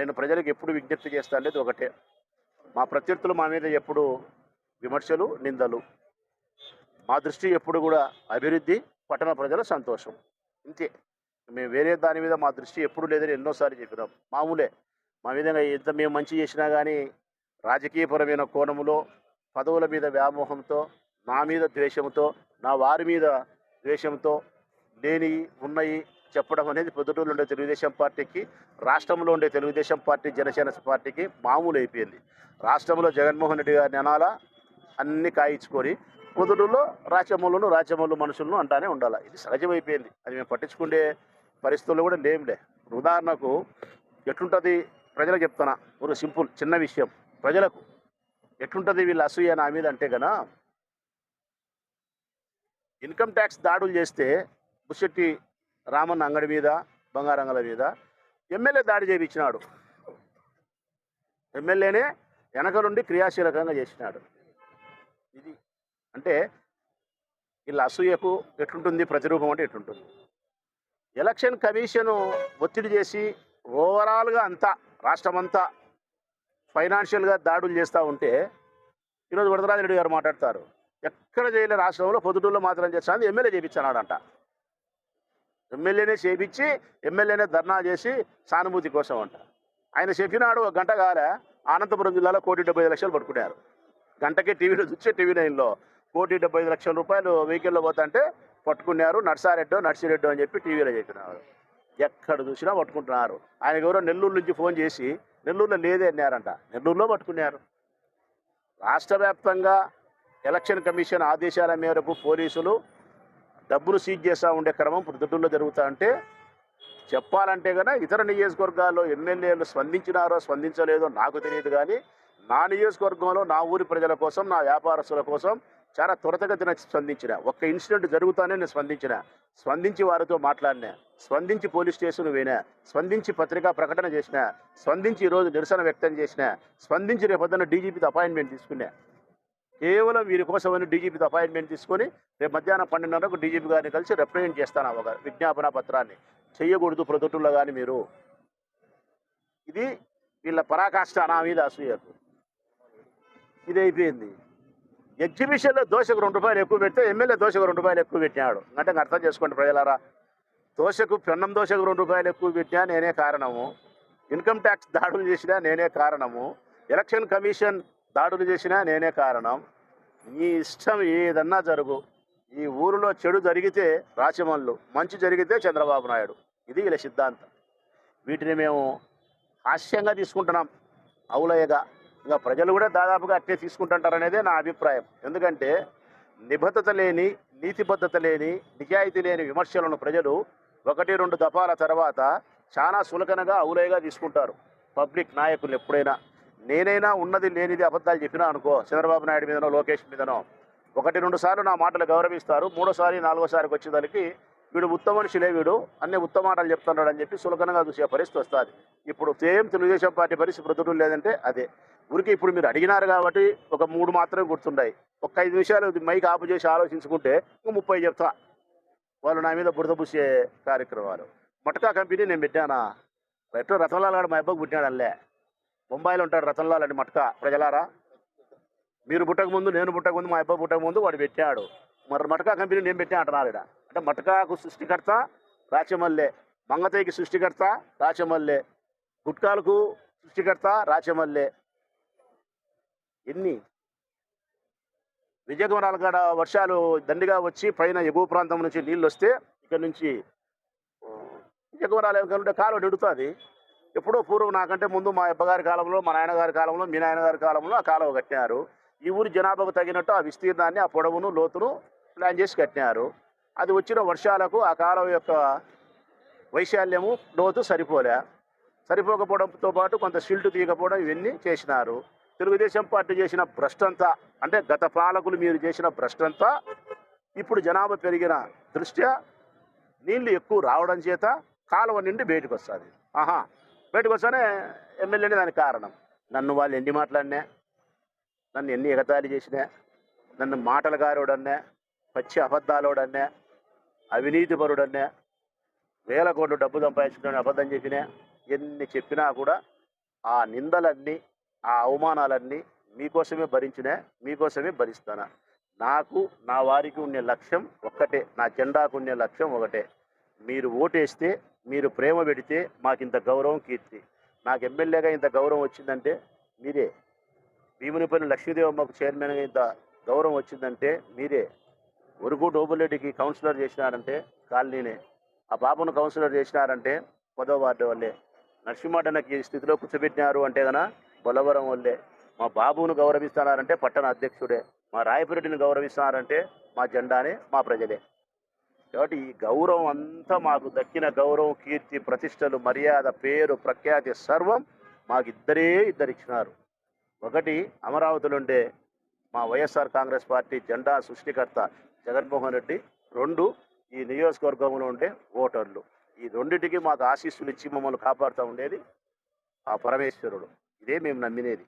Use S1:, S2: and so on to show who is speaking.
S1: నేను ప్రజలకు ఎప్పుడు విజ్ఞప్తి చేస్తా అనేది ఒకటే. మా ప్రత్యర్థులు మా మీద ఎప్పుడు విమర్శలు నిందలు. మా దృష్టి ఎప్పుడు కూడా అభివృద్ధి పట్టణ ప్రజల సంతోషం. ఇంతే. మేము వేరే దాని మీద మా దృష్టి ఎప్పుడు లేదని ఎన్నోసార్లు చెప్పినాం. మామూలే. మా విధంగా ఎంత మేము మంచి చేసినా కానీ రాజకీయపరమైన కోణములో పదవుల మీద వ్యామోహంతో నా మీద ద్వేషంతో నా వారి మీద ద్వేషంతో లేని ఉన్నాయి చెప్పడం అనేది పొద్దుటూరులో ఉండే తెలుగుదేశం పార్టీకి రాష్ట్రంలో ఉండే తెలుగుదేశం పార్టీ జనసేన పార్టీకి మామూలు అయిపోయింది. రాష్ట్రంలో జగన్మోహన్ రెడ్డి గారి నెనాల అన్ని కాయించుకొని పొద్దుటూరులో రాచమల్లును రాచమల్లు మనుషులను అంటానే ఉండాలి. ఇది సహజమైపోయింది. అది మేము పట్టించుకునే పరిస్థితుల్లో కూడా లేములే. ఉదాహరణకు ఎట్లుంటుంది ప్రజలకు చెప్తున్నా. ఒక సింపుల్ చిన్న విషయం. ప్రజలకు ఎట్లుంటుంది వీళ్ళ అసూయ నా మీద అంటే గన ఇన్కమ్ ట్యాక్స్ దాడులు చేస్తే బుషెట్టి రామన్న అంగడి మీద బంగారంగల మీద ఎమ్మెల్యే దాడి చేయించినాడు ఎమ్మెల్యేనే వెనక నుండి క్రియాశీలకంగా చేసినాడు. ఇది అంటే వీళ్ళ అసూయకు ఎట్లుంటుంది ప్రతిరూపం అంటే ఎట్లుంటుంది? ఎలక్షన్ కమిషను ఒత్తిడి చేసి ఓవరాల్గా అంతా రాష్ట్రమంతా ఫైనాన్షియల్గా దాడులు చేస్తూ ఉంటే ఈరోజు వరదరాజరెడ్డి గారు మాట్లాడతారు. ఎక్కడ చేయలే రాష్ట్రంలో పొద్దుటూరులో మాత్రం చేస్తాను ఎమ్మెల్యే చేయించానాడంట ఎమ్మెల్యేనే చేపించి ఎమ్మెల్యేనే ధర్నా చేసి సానుభూతి కోసం అంట. ఆయన చెప్పినాడు ఒక గంట కాలే అనంతపురం జిల్లాలో కోటి డెబ్బై ఐదు లక్షలు పట్టుకున్నారు. గంటకే టీవీలో చూసే టీవీ నైన్లో కోటి డెబ్బై ఐదు లక్షల రూపాయలు వెహికల్లో పోతుంటే పట్టుకున్నారు నర్సారెడ్డో నర్సిరెడ్డో అని చెప్పి టీవీలో చెప్పినారు. ఎక్కడ చూసినా పట్టుకుంటున్నారు. ఆయన ఎవరో నెల్లూరు నుంచి ఫోన్ చేసి నెల్లూరులో లేదే అన్నారంట. నెల్లూరులో పట్టుకున్నారు. రాష్ట్ర వ్యాప్తంగా ఎలక్షన్ కమిషన్ ఆదేశాల మేరకు పోలీసులు డబ్బులు సీజ్ చేస్తూ ఉండే క్రమం ప్రొద్దుటూరులో జరుగుతూ అంటే చెప్పాలంటే కనుక ఇతర నియోజకవర్గాల్లో ఎమ్మెల్యేలు స్పందించినారో స్పందించలేదో నాకు తెలియదు కానీ నా నియోజకవర్గంలో నా ఊరి ప్రజల కోసం నా వ్యాపారస్తుల కోసం చాలా త్వరతగతిన స్పందించిన. ఒక్క ఇన్సిడెంట్ జరుగుతానే నేను స్పందించిన. స్పందించి వారితో మాట్లాడినా. స్పందించి పోలీస్ స్టేషన్ పోయినా. స్పందించి పత్రికా ప్రకటన చేసిన. స్పందించి ఈరోజు నిరసన వ్యక్తం చేసిన. స్పందించి రేపొద్దున డీజీపీతో అపాయింట్మెంట్ తీసుకున్నా. కేవలం వీరి కోసమని డీజీపీతో అపాయింట్మెంట్ తీసుకొని రేపు మధ్యాహ్నం పన్నెండున్నరకు డీజీపీ గారిని కలిసి రిప్రజెంట్ చేస్తాను ఒక విజ్ఞాపన పత్రాన్ని. చేయకూడదు ప్రొద్దుటూరులో కానీ మీరు. ఇది వీళ్ళ పరాకాష్ట నా మీద అసూయకు. ఇది అయిపోయింది. ఎగ్జిబిషన్లో దోశకు రెండు రూపాయలు ఎక్కువ పెడితే ఎమ్మెల్యే దోశకు రెండు రూపాయలు ఎక్కువ పెట్టినాడు. అంటే అర్థం చేసుకోండి ప్రజలారా. దోశకు పెన్నం దోశకు రెండు రూపాయలు ఎక్కువ పెట్టినా నేనే కారణము. ఇన్కమ్ ట్యాక్స్ దాడులు చేసినా నేనే కారణము. ఎలక్షన్ కమిషన్ దాడులు చేసినా నేనే కారణం. నీ ఇష్టం ఏదన్నా జరుగు. ఈ ఊరిలో చెడు జరిగితే రాచమల్లు మంచి జరిగితే చంద్రబాబు నాయుడు. ఇది వీళ్ళ సిద్ధాంతం. వీటిని మేము హాస్యంగా తీసుకుంటున్నాం. అవులయ్యగా. ఇంకా ప్రజలు కూడా దాదాపుగా అట్లే తీసుకుంటుంటారనేదే నా అభిప్రాయం. ఎందుకంటే నిబద్ధత లేని నీతిబద్ధత లేని నిజాయితీ లేని విమర్శలను ప్రజలు ఒకటి రెండు దఫాల తర్వాత చాలా సులకనగా అవులయ్యగా తీసుకుంటారు. పబ్లిక్ నాయకులు ఎప్పుడైనా. నేనైనా ఉన్నది లేనిది అబద్ధాలు చెప్పినా అనుకో చంద్రబాబు నాయుడు మీదనో లోకేష్ మీదనో. ఒకటి రెండు సార్లు నా మాటలు గౌరవిస్తారు. మూడోసారి నాలుగోసారికి వచ్చేదానికి వీడు ఉత్తమ మనిషిలే వీడు. అన్ని ఉత్తమ మాటలు చెప్తున్నాడు అని చెప్పి సులకనంగా చూసే పరిస్థితి వస్తుంది. ఇప్పుడు సేమ్ తెలుగుదేశం పార్టీ పరిస్థితి ప్రొద్దుటూరు లేదంటే అదే. ఊరికి ఇప్పుడు మీరు అడిగినారు కాబట్టి ఒక మూడు మాత్రమే గుర్తుంటాయి ఒక ఐదు నిమిషాలు మైక్ ఆపు చేసి ఆలోచించుకుంటే ఇంకో ముప్పై చెప్తా. వాళ్ళు నా మీద బురద పూసే కార్యక్రమాలు. మటకా కంపెనీ నేను పెట్టానా? ఎట్లా రతలాల్ గారు మా అబ్బాయికి పుట్టినాడల్లే? బొంబాయిలో ఉంటాడు రతన్లాల్ అని మట్క. ప్రజలారా మీరు పుట్టక ముందు నేను పుట్టక ముందు మా అబ్బాయి పుట్టక ముందు వాడు పెట్టాడు. మరి మటకా కంపెనీ నేను పెట్టా అంటున్నారు ఇక్కడ అంటే మటకాకు సృష్టికర్త రాచమల్లే. మంగతయ్యకి సృష్టికర్త రాచమల్లే. గుట్కాలకు సృష్టికర్త రాచమల్లే. ఎన్ని విజయకుమరాల కాడ వర్షాలు దండిగా వచ్చి పైన ఎగువ ప్రాంతం నుంచి నీళ్ళు వస్తే ఇక్కడ నుంచి విజయకుమారాల ఉంటే కాలువ నిడుతుంది. ఎప్పుడో పూర్వం నాకంటే ముందు మా అబ్బగారి కాలంలో మా నాయనగారి కాలంలో మీ నాయనగారి కాలంలో ఆ కాలువ కట్టినారు. ఈ ఊరి జనాభాకు తగినట్టు ఆ విస్తీర్ణాన్ని ఆ పొడవును లోతును ప్లాన్ చేసి కట్టినారు. అది వచ్చిన వర్షాలకు ఆ కాలువ యొక్క వైశాల్యము లోతు సరిపోలే. సరిపోకపోవడంతో పాటు కొంత సిల్ట్ తీయకపోవడం ఇవన్నీ చేసినారు. తెలుగుదేశం పార్టీ చేసిన భ్రష్టంతా అంటే గత పాలకులు మీరు చేసిన భ్రష్టంతా ఇప్పుడు జనాభా పెరిగిన దృష్ట్యా నీళ్ళు ఎక్కువ రావడం చేత కాలువ నిండి బయటకు వస్తుంది ఆహా! బయటకు వస్తానే ఎమ్మెల్యేనే దానికి కారణం. నన్ను వాళ్ళు ఎన్ని మాట్లాడినా నన్ను ఎన్ని ఎగతాళి చేసినా నన్ను మాటల గారోడన్నా పచ్చి అబద్ధాలోడన్నా అవినీతి పరుడన్నా వేల కోట్లు డబ్బు సంపాదించుకుని అబద్ధం చెప్పినా ఎన్ని చెప్పినా కూడా ఆ నిందలన్నీ ఆ అవమానాలన్నీ మీకోసమే భరించినా మీకోసమే భరిస్తానా? నాకు నా వారికి ఉండే లక్ష్యం ఒక్కటే నా జెండాకు ఉండే లక్ష్యం ఒకటే. మీరు ఓటేస్తే మీరు ప్రేమ పెడితే మాకు ఇంత గౌరవం కీర్తి. నాకు ఎమ్మెల్యేగా ఇంత గౌరవం వచ్చిందంటే మీరే. భీమునిపల్లి లక్ష్మీదేవమ్మకు చైర్మన్గా ఇంత గౌరవం వచ్చిందంటే మీరే. ఒరుగు డోబులెడ్డికి కౌన్సిలర్ చేసినారంటే కాలనీనే. ఆ బాబును కౌన్సిలర్ చేసినారంటే పదో వార్డు వల్లే. నరసింహటనకి ఈ స్థితిలో కూర్చోబెట్టినారు అంటే గన బొలవరం వల్లే. మా బాబును గౌరవిస్తున్నారంటే పట్టణ అధ్యక్షుడే. మా రాయపురెడ్డిని గౌరవిస్తున్నారంటే మా జెండానే మా ప్రజలే. కాబట్టి ఈ గౌరవం అంతా మాకు దక్కిన గౌరవం కీర్తి ప్రతిష్టలు మర్యాద పేరు ప్రఖ్యాతి సర్వం మాకు ఇద్దరే ఇద్దరు ఇచ్చినారు ఒకటి అమరావతిలో ఉండే మా వైఎస్ఆర్ కాంగ్రెస్ పార్టీ జెండా సృష్టికర్త జగన్మోహన్ రెడ్డి. రెండు ఈ నియోజకవర్గంలో ఉండే ఓటర్లు. ఈ రెండింటికి మాకు ఆశీస్సులు ఇచ్చి మమ్మల్ని కాపాడుతూ ఉండేది ఆ పరమేశ్వరుడు. ఇదే మేము నమ్మినేది.